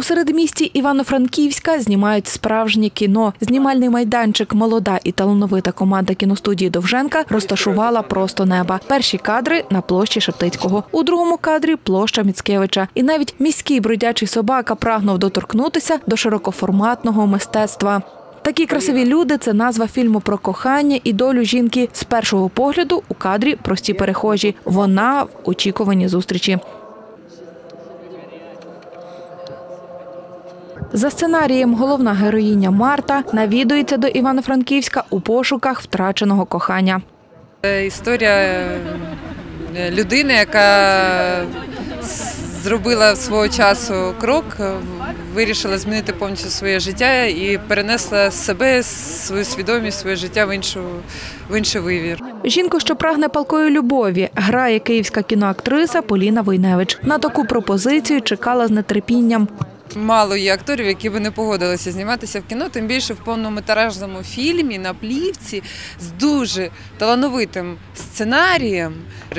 У середмісті Івано-Франківська знімають справжнє кіно. Знімальний майданчик Молода і талановита команда кіностудії Довженка розташувала просто неба. Перші кадри на площі Шептицького. У другому кадрі площа Міцкевича. І навіть міський бродячий собака прагнув доторкнутися до широкоформатного мистецтва. Такі красиві люди це назва фільму про кохання і долю жінки. З першого погляду у кадрі прості перехожі. Вона в очікуванні зустрічі. За сценарієм головна героїня Марта навідується до Івано-Франківська у пошуках втраченого кохання. Це Історія е, людини, яка зробила свого часу крок, е, вирішила змінити повністю своє життя і перенесла себе, свою свідомість, своє життя в іншу в інший вивір. Жінку, що прагне палкої любові, грає київська кіноактриса Поліна Войневич. На таку пропозицію чекала з нетерпінням. Мало є акторів, які би не погодилися зніматися в кіно, тим більше в повнометражному фільмі на плівці з дуже талановитим сценарієм,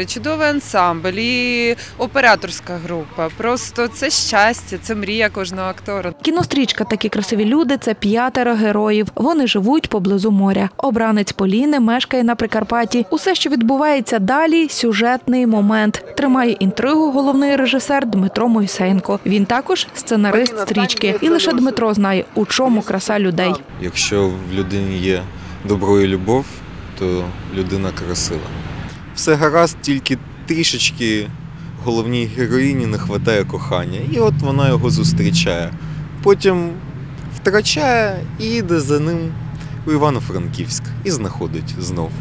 чудовий ансамбль і операторська група. Просто це щастя, це мрія кожного актора. Кінострічка Такі красиві люди це п'ятеро героїв. Вони живуть поблизу моря. Обранець Поліни мешкає на Прикарпатті. Усе, що відбувається далі, сюжетний момент. Тримає інтригу головний режисер Дмитро Мойсенко. Він також сценарист стрічки. І лише Дмитро знає, у чому краса людей. Якщо в людині є добро і любов, то людина красива. Все гаразд, тільки трішечки головній героїні не вистачає кохання. І от вона його зустрічає. Потім втрачає і йде за ним у Івано-Франківськ і знаходить знов.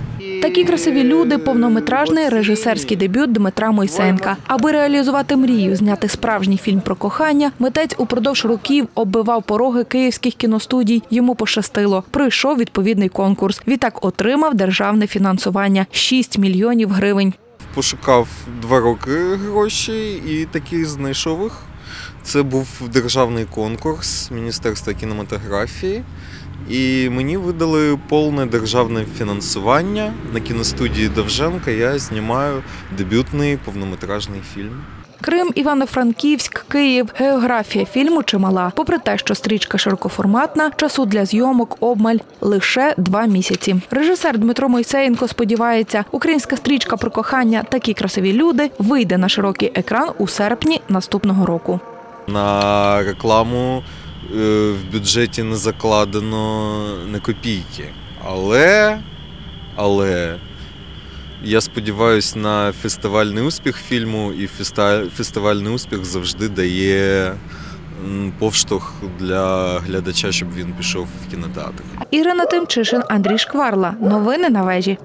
Такі красиві люди повнометражний режисерський дебют Дмитра Мойсенка. Аби реалізувати мрію, зняти справжній фільм про кохання, митець упродовж років оббивав пороги київських кіностудій. Йому пощастило. Пройшов відповідний конкурс. Відтак отримав державне фінансування 6 мільйонів гривень. Пошукав два роки гроші і таки знайшов їх. Це був державний конкурс Міністерства кінематографії. І мені видали повне державне фінансування на кіностудії Довженка. Я знімаю дебютний повнометражний фільм. Крим, Івано-Франківськ, Київ. Географія фільму чимала. Попри те, що стрічка широкоформатна, часу для зйомок обмаль лише два місяці. Режисер Дмитро Мойсеєнко сподівається, українська стрічка про кохання такі красиві люди вийде на широкий екран у серпні наступного року. На рекламу е, в бюджеті не закладено не копійки. Але, але я сподіваюся на фестивальний успіх фільму, і фестивальний успіх завжди дає повштовх для глядача, щоб він пішов в кінотеатр. Ірина Тимчишин, Андрій Шкварла. Новини на вежі.